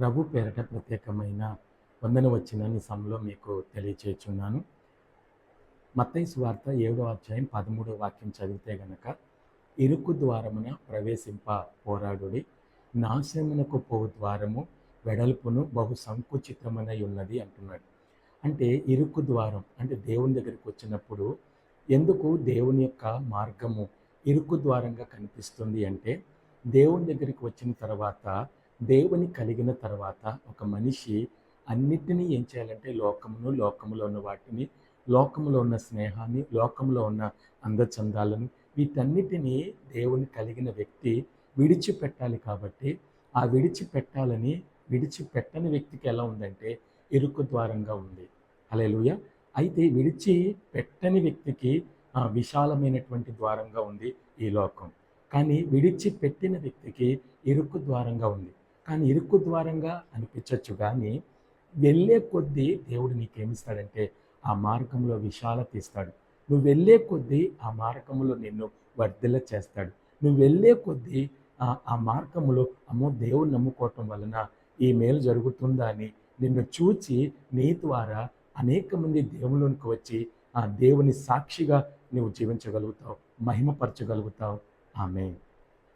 ప్రభు పేరట ప్రత్యేకమైన వందన వచ్చిన సమయంలో మీకు తెలియచేస్తున్నాను. మత్తైసు వార్త ఏడో అధ్యాయం పదమూడో వాక్యం చదివితే గనక ఇరుకు ద్వారమున ప్రవేశింప పోరాడుడి. నాశమునకు పోవు ద్వారము వెడల్పును బహు సంకుచితమనై ఉన్నది అంటున్నాడు. అంటే ఇరుకు ద్వారం అంటే దేవుని దగ్గరికి వచ్చినప్పుడు ఎందుకు దేవుని యొక్క మార్గము ఇరుకు ద్వారంగా కనిపిస్తుంది అంటే దేవుని దగ్గరికి వచ్చిన తర్వాత దేవుని కలిగిన తర్వాత ఒక మనిషి అన్నిటినీ ఏం చేయాలంటే లోకమును లోకములో ఉన్న వాటిని లోకంలో ఉన్న స్నేహాన్ని లోకంలో ఉన్న అందచందాలను వీటన్నిటినీ దేవుని కలిగిన వ్యక్తి విడిచిపెట్టాలి కాబట్టి ఆ విడిచిపెట్టాలని విడిచిపెట్టని వ్యక్తికి ఎలా ఉందంటే ఇరుకు ద్వారంగా ఉంది. అలెలుయ అయితే విడిచి పెట్టని వ్యక్తికి విశాలమైనటువంటి ద్వారంగా ఉంది ఈ లోకం. కానీ విడిచి పెట్టిన వ్యక్తికి ఇరుకు ద్వారంగా ఉంది. కానీ ఇరుకు ద్వారంగా అనిపించవచ్చు కానీ వెళ్ళే కొద్దీ దేవుడు నీకేమిస్తాడంటే ఆ మార్గంలో విశాలత ఇస్తాడు. నువ్వు వెళ్ళే కొద్దీ ఆ మార్గంలో నిన్ను వర్ధిల్ల చేస్తాడు. నువ్వు వెళ్ళే కొద్దీ ఆ మార్గంలో మార్గములో అమ్మో దేవుని నమ్ముకోవటం వలన ఈ మేలు జరుగుతుందా అని నిన్ను చూచి నీ ద్వారా అనేక మంది దేవుళ్ళకి వచ్చి ఆ దేవుని సాక్షిగా నువ్వు జీవించగలుగుతావు మహిమపరచగలుగుతావు. ఆమె